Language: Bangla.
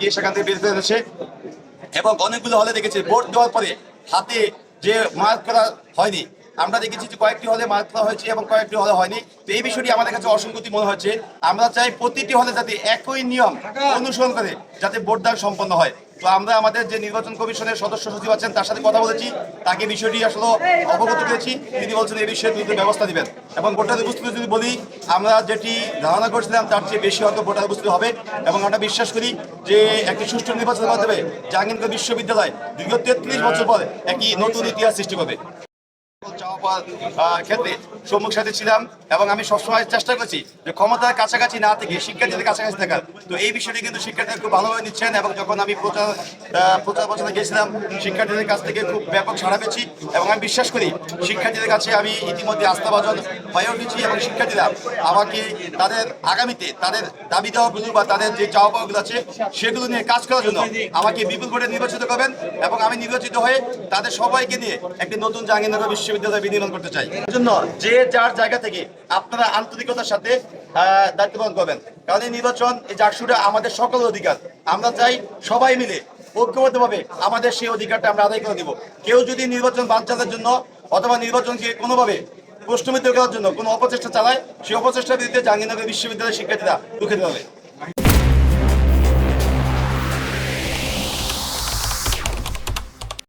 গিয়ে সেখান থেকে বেরোতে হয়েছে এবং অনেকগুলো হলে দেখেছি, ভোট দেওয়ার পরে হাতে যে মার্ক করা হয়নি, আমরা দেখেছি যে কয়েকটি হলে মার্ক করা হয়েছে এবং কয়েকটি হলে হয়নি। তো এই বিষয়টি আমাদের কাছে অসঙ্গতি মনে হচ্ছে। আমরা চাই প্রতিটি হলে যাতে একই নিয়ম অনুসরণ করে যাতে ভোটদান সম্পন্ন হয়। তো আমরা আমাদের যে নির্বাচন কমিশনের সদস্য সচিব আছেন, তার সাথে কথা বলেছি। তাকে বিষয়টি আসলে অবগত করেছি। তিনি বলছেন এই বিষয়ে দ্রুত ব্যবস্থা দিবেন এবং ভোটার উপস্থিতি যদি বলি, আমরা যেটি ধারণা করেছিলাম, তার চেয়ে বেশি হয়তো ভোটার উপস্থিতি হবে। এবং আমরা বিশ্বাস করি যে একটি সুষ্ঠু নির্বাচনের মাধ্যমে জাহাঙ্গীরনগর বিশ্ববিদ্যালয় দীর্ঘ তেত্রিশ বছর পর একটি নতুন ইতিহাস সৃষ্টি করবে। ক্ষেত্রে সম্মুখ সাথে ছিলাম এবং আমি সবসময় চেষ্টা করছি যে ক্ষমতার কাছাকাছি না থেকে, শিক্ষার্থীদের কাছাকাছি থাকার। তো এই বিষয়টি কিন্তু শিক্ষার্থীরা খুব ভালোভাবে নিচ্ছেন এবং যখন আমি প্রচার প্রচার প্রচারে গেছিলাম, শিক্ষার্থীদের কাছ থেকে খুব ব্যাপক সাড়া পেয়েছি এবং আমি বিশ্বাস করি শিক্ষার্থীদের কাছে আমি ইতিমধ্যে আস্থাভাজন হয়ে উঠেছি এবং শিক্ষার্থীরা আমাকে তাদের আগামীতে তাদের দাবি দেওয়াগুলো বা তাদের যে চাওয়া পাওয়াগুলো আছে, সেগুলো নিয়ে কাজ করার জন্য আমাকে বিপুল ভোটে নির্বাচিত করবেন এবং আমি নির্বাচিত হয়ে তাদের সবাইকে নিয়ে একটি নতুন জাহাঙ্গীরনগর বিশ্ববিদ্যালয় বিনির্মাণ করতে চাই। এর জন্য যে যার জায়গা থেকে আপনারা আন্তরিকতার সাথে দায়িত্ব পালন করবেন। কারণ এই নির্বাচন, এই জাকসুটা আমাদের সকল অধিকার। আমরা চাই সবাই মিলে, ঐক্যবদ্ধভাবে আমাদের সেই অধিকারটা আমরা আদায় করে দিব। কেউ যদি নির্বাচন বানচালের জন্য অথবা নির্বাচনকে কোনোভাবে প্রশ্নবিদ্ধ করার জন্য কোনো অপচেষ্টা চালায়, সেই অপচেষ্টার বিরুদ্ধে জাহাঙ্গীরনগর বিশ্ববিদ্যালয়ের শিক্ষার্থীরা দেওয়া হবে।